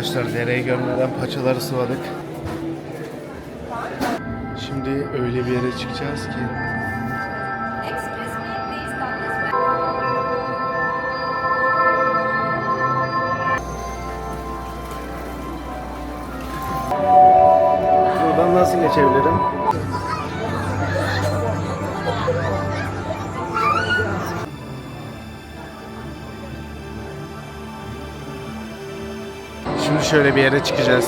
Arkadaşlar dereyi görmeden paçaları sıvadık. Şimdi öyle bir yere çıkacağız ki buradan nasıl geçebilirim? Şöyle bir yere çıkacağız.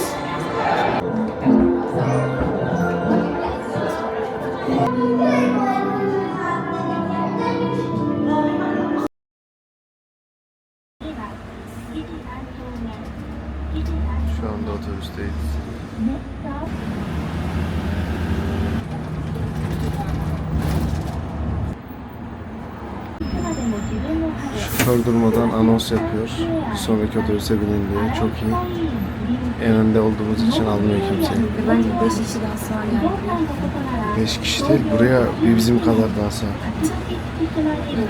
Şu anda otobüsteyiz. Şoför durmadan anons yapıyor. Bir sonraki otobüse binin diye. Çok iyi. En önde olduğumuz için almıyor kimseyi. Bence 5 kişi daha sağ yani. 5 kişi değil. Buraya bir bizim kadar daha sağ.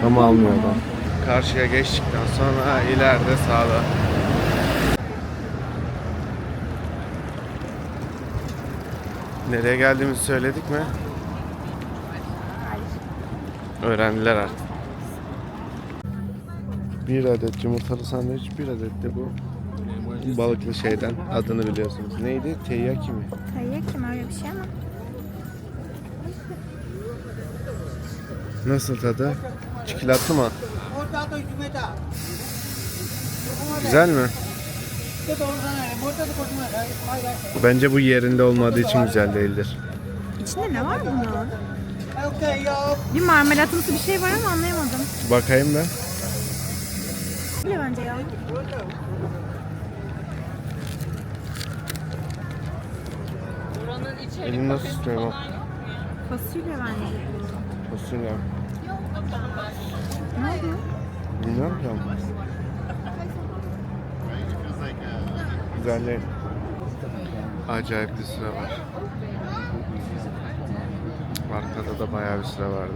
Ama almıyor adam. Karşıya geçtikten sonra ileride sağda. Nereye geldiğimizi söyledik mi? Öğrendiler artık. Bir adet yumurtalı sandviç, bir adet de bu balıklı şeyden adını biliyorsunuz. Neydi? Teyyaki mi? Kayıya kim öyle bir şey ama. Nasıl tadı? Çikolatlı mı? Güzel mi? Bence bu yerinde olmadığı için güzel değildir. İçinde ne var bunun? Bir marmelatımsı bir şey var ama anlayamadım. Bakayım ben. Bile bence ya. Elim nasıl tutuyor bak. Fasulye bence. Fasulye. Ne oldu? Bilmiyorum ki ama. Güzel değil. Acayip bir sıra var. Arkada da bayağı bir sıra vardı.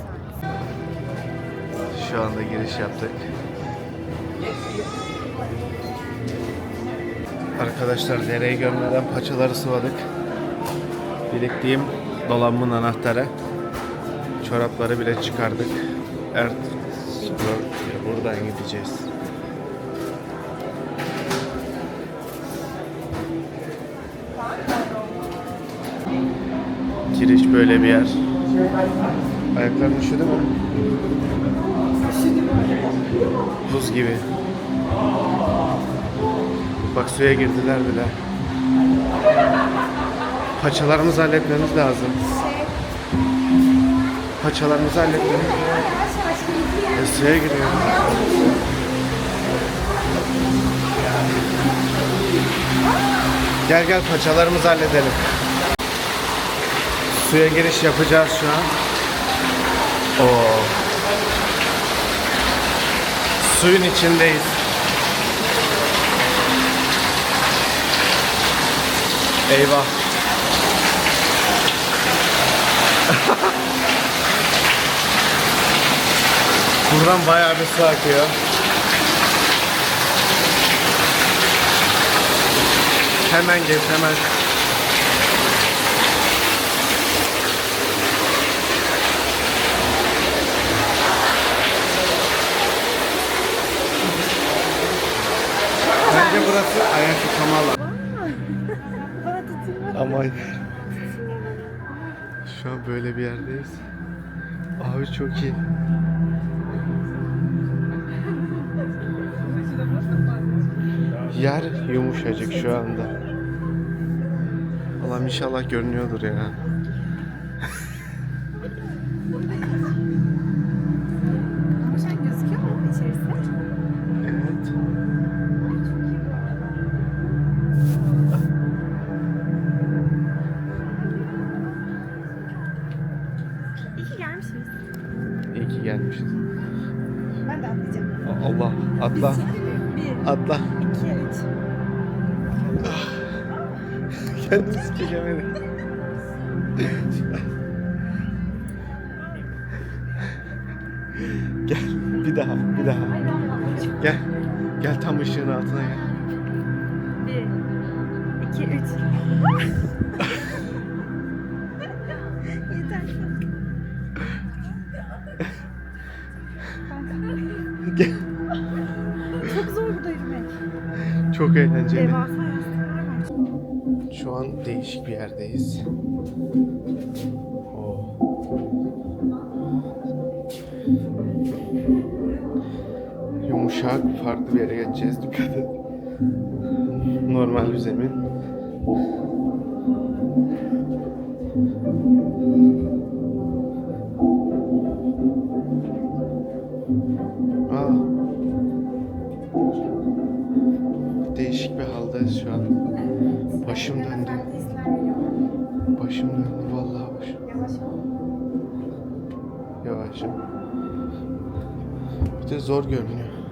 Saati. Şu anda giriş yaptık. Arkadaşlar dereyi görmeden paçaları sıvadık. Biriktiğim dolabımın anahtarı. Çorapları bile çıkardık. Evet. Buradan gideceğiz. Giriş böyle bir yer. Ayakların üşüdü mü? Buz gibi. Bak suya girdiler bile. Paçalarımızı halletmemiz lazım. Paçalarımızı halletmemiz e, suya giriyor. Gel gel paçalarımızı halledelim. Suya giriş yapacağız şu an. Oo. Suyun içindeyiz. Eyvah. Buradan bayağı bir su akıyor. Hemen geç hemen. Bence burası ayak yıkama alanı. Aman. Şu an böyle bir yerdeyiz. Abi çok iyi. Yer yumuşacık şu anda. Allah'ım inşallah görünüyordur ya. Atla. Ah. Kendisi çekemedi. gel bir daha bir daha. Gel. Gel tam ışığın altına gel. Bir, iki, üç. çok eğlenceli. Şu an değişik bir yerdeyiz. Oh. Yumuşak, farklı bir yere geçeceğiz dikkat et. Normal bir zemin. Yollardayız şu an. Başım döndü. Başım döndü vallahi başım. Yavaş. Bir de zor görünüyor.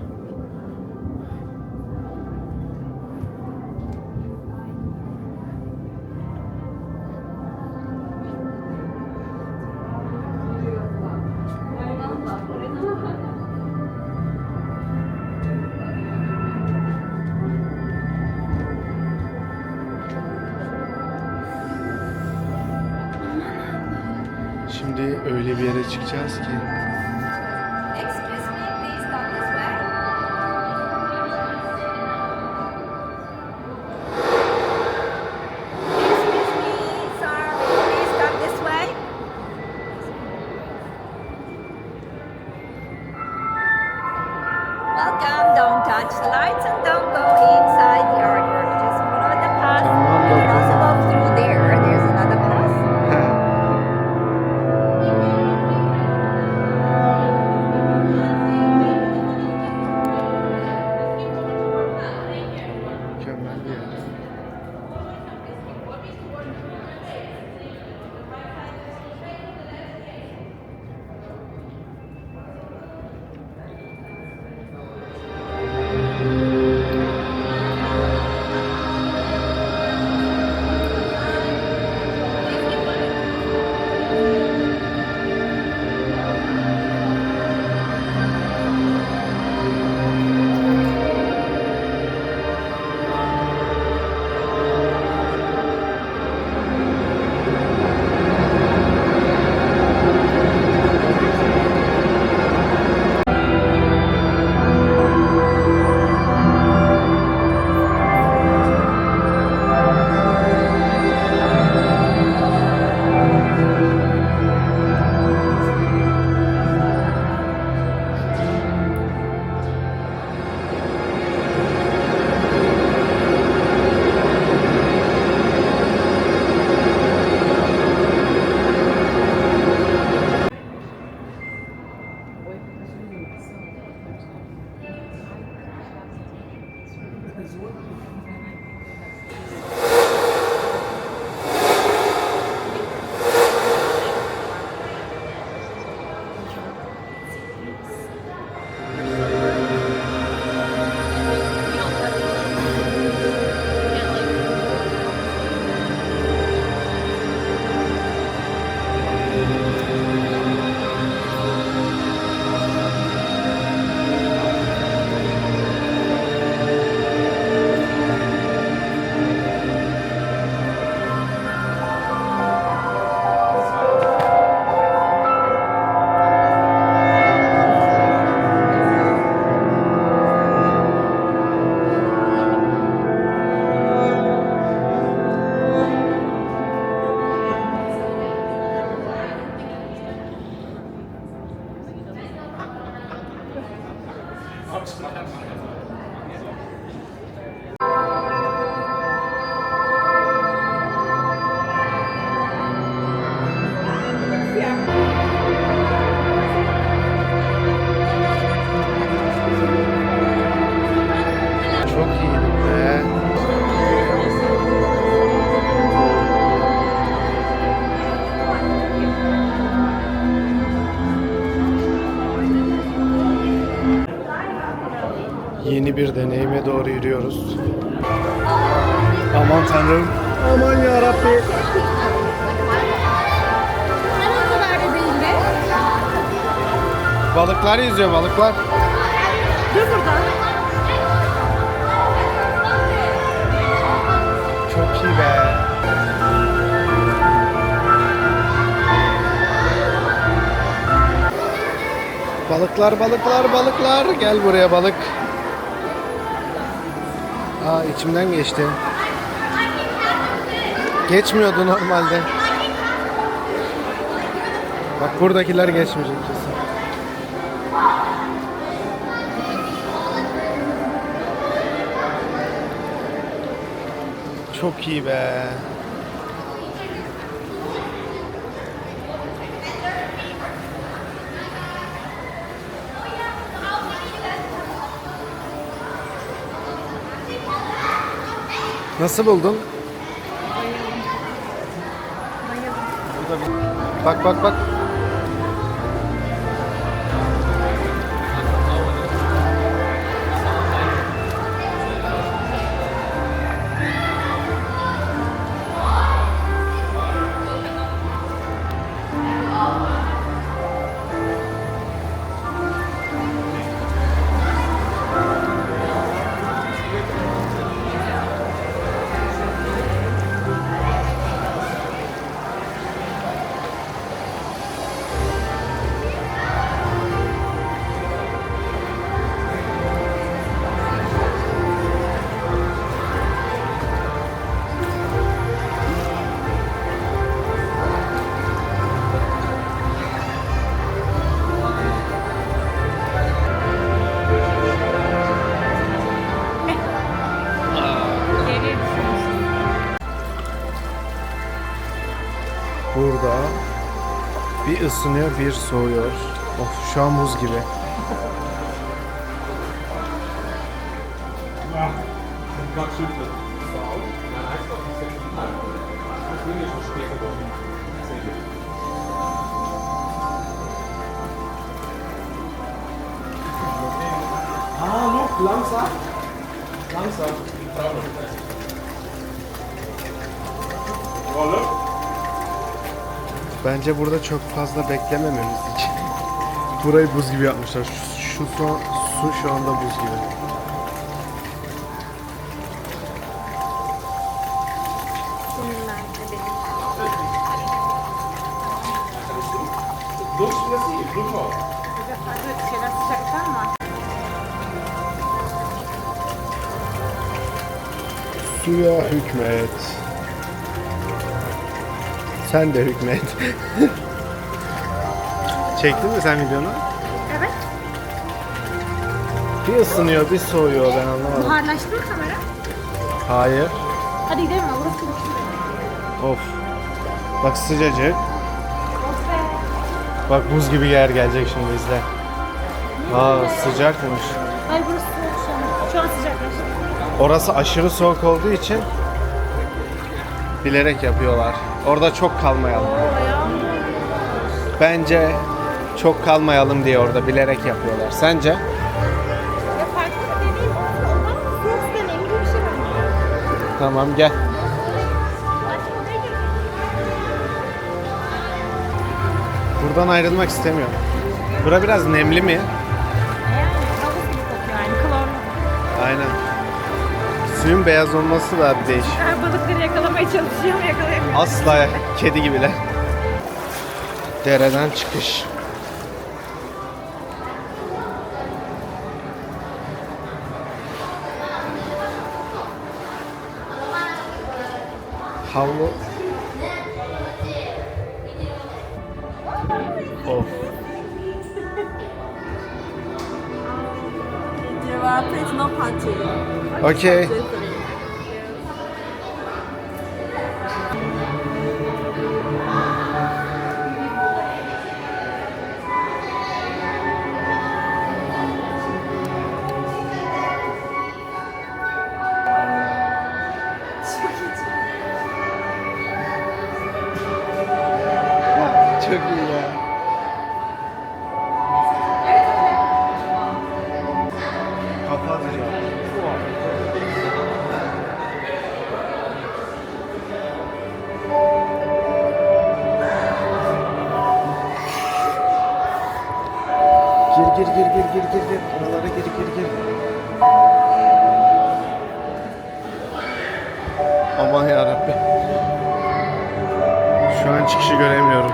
What's Balıklar yüzüyor balıklar. Dur burada. Çok iyi be. Balıklar balıklar balıklar gel buraya balık. Aa içimden geçti. Geçmiyordu normalde. Bak buradakiler geçmeyecek kesin. Çok iyi be. Nasıl buldun? Burada bir- Bak bak bak. Isınıyor bir soğuyor. Of şu an buz gibi. Bence burada çok fazla beklemememiz için. Burayı buz gibi yapmışlar. Şu, şu su, su şu anda buz gibi. Looks, let's Sen de hükmet. Çektin mi sen videonu? Evet. Bir ısınıyor, bir soğuyor ben anlamadım. Buharlaştı mı kamera? Hayır. Hadi gidelim ama burası güçlü. Of. Bak sıcacık. Of be. Bak buz gibi yer gelecek şimdi izle. Aa sıcakmış. Ay burası soğuk şu an. Şu an sıcaklaştı. Orası aşırı soğuk olduğu için bilerek yapıyorlar. Orada çok kalmayalım. Bence çok kalmayalım diye orada bilerek yapıyorlar. Sence? Ya farklı bir deneyim olsun. Ondan soğuk deneyim gibi bir şey. Tamam gel. Buradan ayrılmak istemiyorum. Bura biraz nemli mi? Suyun beyaz olması da bir değişik. Her balıkları yakalamaya çalışıyor ama yakalayamıyor. Asla kedi gibiler. Dereden çıkış. Havlu. Of. punching. Okay. geri oralara geri geri geri. Aman ya Rabbi. Şu an çıkışı göremiyorum.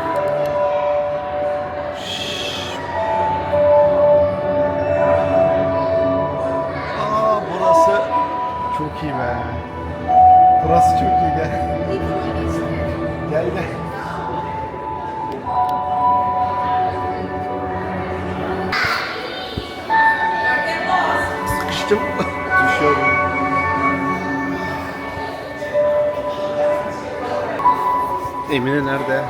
Aa burası çok iyi be. Burası çok iyi gel. Gel gel. Emine nerede?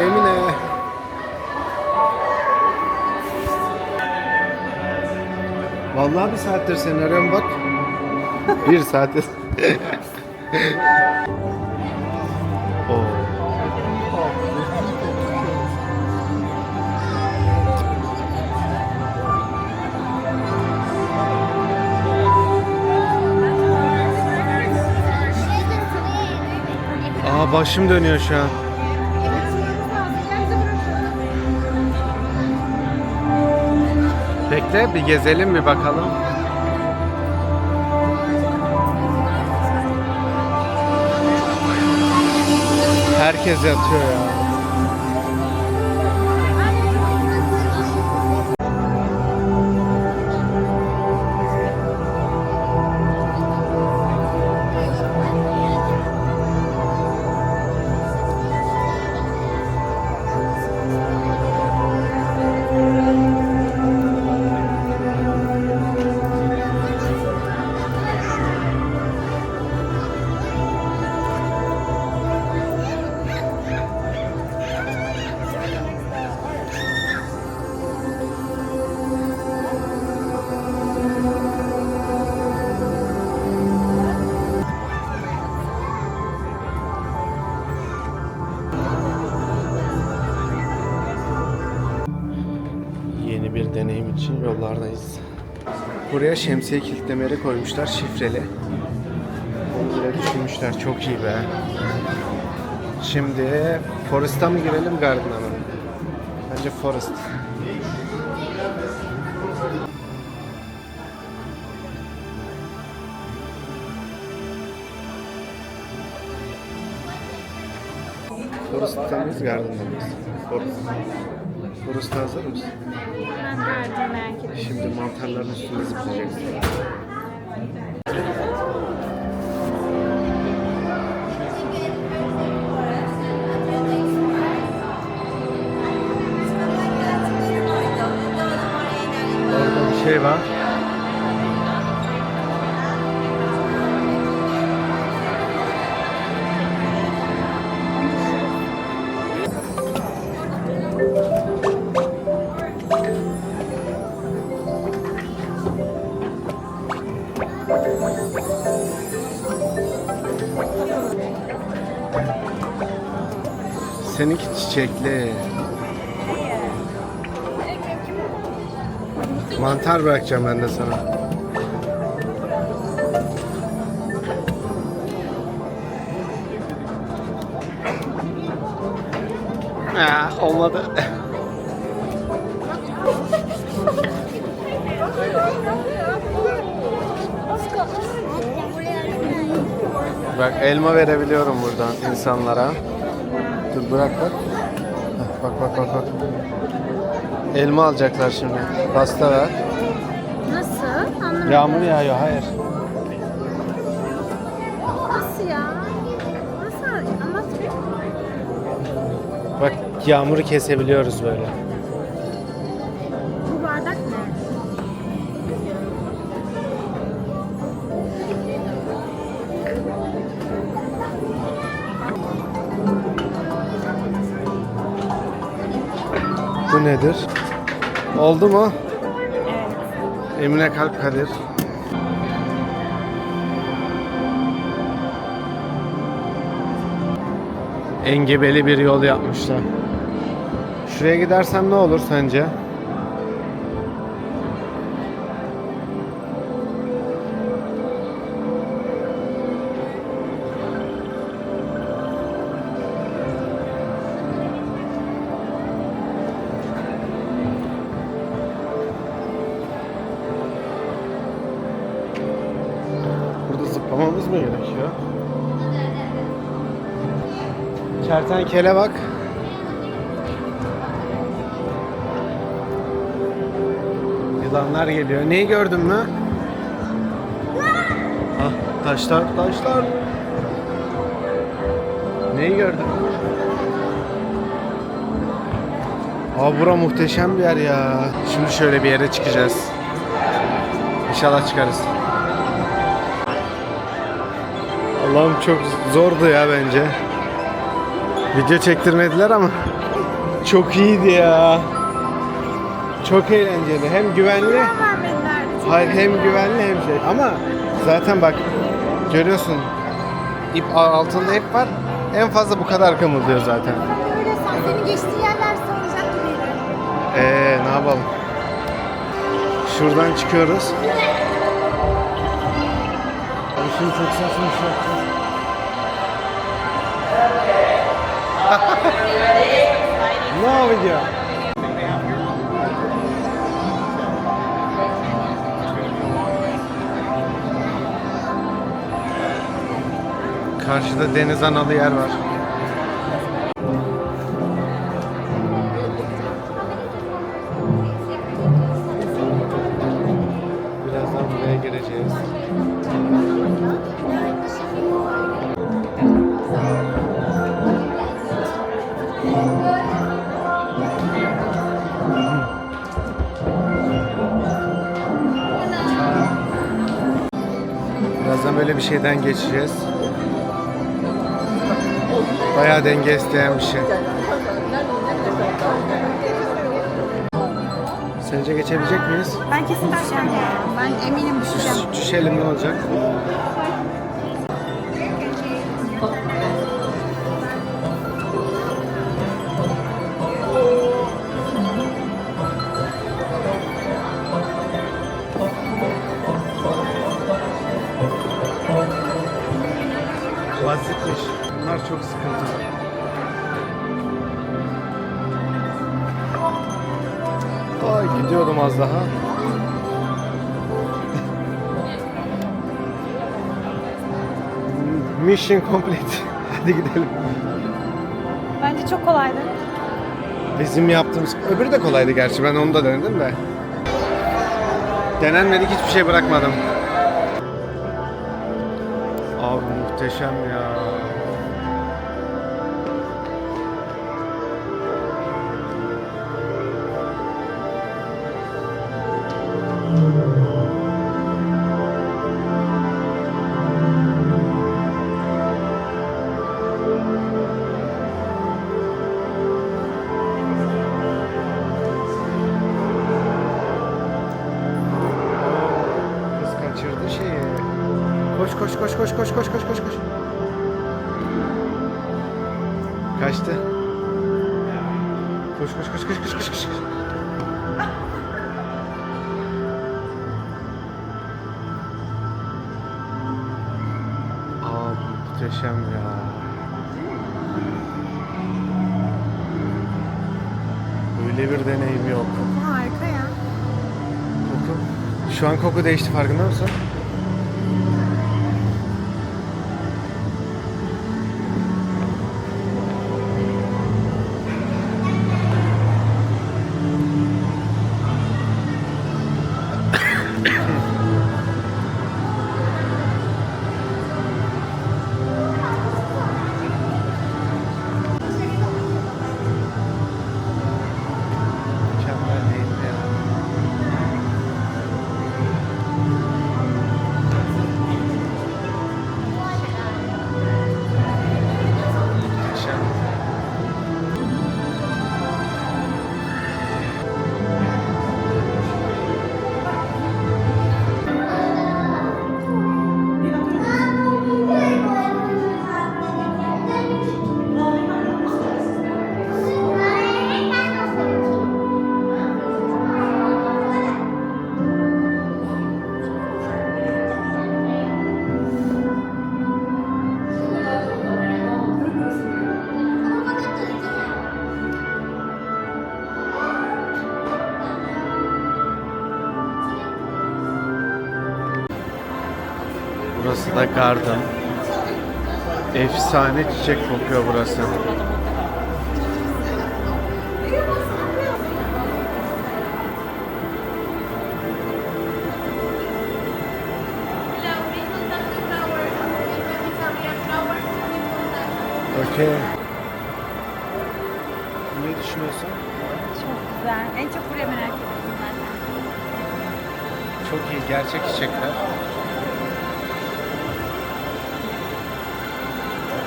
Emine. Vallahi bir saattir seni arıyorum bak. bir saattir. Başım dönüyor şu an. Bekle bir gezelim bir bakalım. Herkes yatıyor ya. Buraya şemsiye kilitlemeleri koymuşlar şifreli. Onu bile düşünmüşler. Çok iyi be. Şimdi Forest'a mı girelim Garden'a mı? Bence Forest. Forest'ta mıyız Garden'da mıyız? Forest. Forest'a hazır mısın? Ben gördüm merak ettim. Şimdi mantarların üstünde zıplayacaksın. Seninki çiçekli. Mantar bırakacağım ben de sana. Aa, olmadı. Bak elma verebiliyorum buradan insanlara. Bırak bak. Heh, Bak bak bak bak. Elma alacaklar şimdi. Pasta ver. Nasıl? Anlamadım. Yağmur yağıyor hayır. Nasıl ya? Nasıl? Anlat. Bak yağmuru kesebiliyoruz böyle. Nedir? Oldu mu? Evet. Emine Kalp Kadir. Engebeli bir yol yapmışlar. Şuraya gidersem ne olur sence? Zıplamamız mı gerekiyor? Kertenkele bak. Yılanlar geliyor. Neyi gördün mü? Ah taşlar taşlar. Neyi gördün? Aa bura muhteşem bir yer ya. Şimdi şöyle bir yere çıkacağız. İnşallah çıkarız. Allah'ım çok zordu ya bence. Video çektirmediler ama çok iyiydi ya. Çok eğlenceli. Hem güvenli, hayır hem güvenli hem şey. Ama zaten bak görüyorsun ip altında ip var. En fazla bu kadar kımıldıyor zaten. Öyle sen senin geçtiğin yerler soracak gibiydi. Ee ne yapalım? Şuradan çıkıyoruz. Şimdi çok saçma şey yapacağız. ne yapacağım? Karşıda deniz analı yer var. Böyle bir şeyden geçeceğiz. Bayağı denge isteyen bir şey. Sence geçebilecek miyiz? Ben kesin ya. Ben eminim düşeceğim. Düşelim ne olacak? Daha. Mission complete. Hadi gidelim. Bence çok kolaydı. Bizim yaptığımız... Öbürü de kolaydı gerçi. Ben onu da denedim de. Denenmedik hiçbir şey bırakmadım. Abi muhteşem ya. Kaçtı. Koş koş koş koş koş koş koş. Aa muhteşem ya. Böyle bir deneyim yok. Harika ya. Koku. Şu an koku değişti farkında mısın? Garden. Efsane çiçek kokuyor burası. Okey. Ne düşünüyorsun? Çok güzel. En çok buraya merak ettim ben. Çok iyi. Gerçek çiçekler.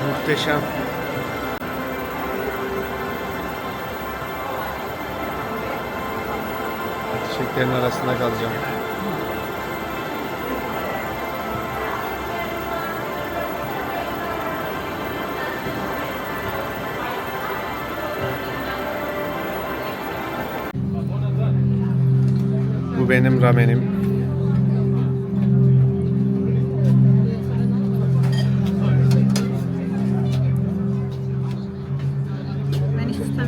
Muhteşem. Çiçeklerin arasında kalacağım. Bu benim ramenim.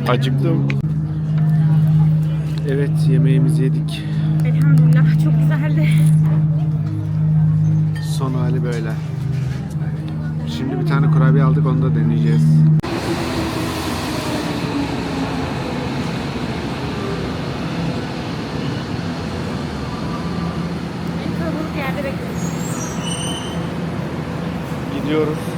Acıktım. Evet yemeğimizi yedik. Elhamdülillah çok güzeldi. Son hali böyle. Şimdi bir tane kurabiye aldık onu da deneyeceğiz. En kalabalık yerde bekliyoruz. Gidiyoruz.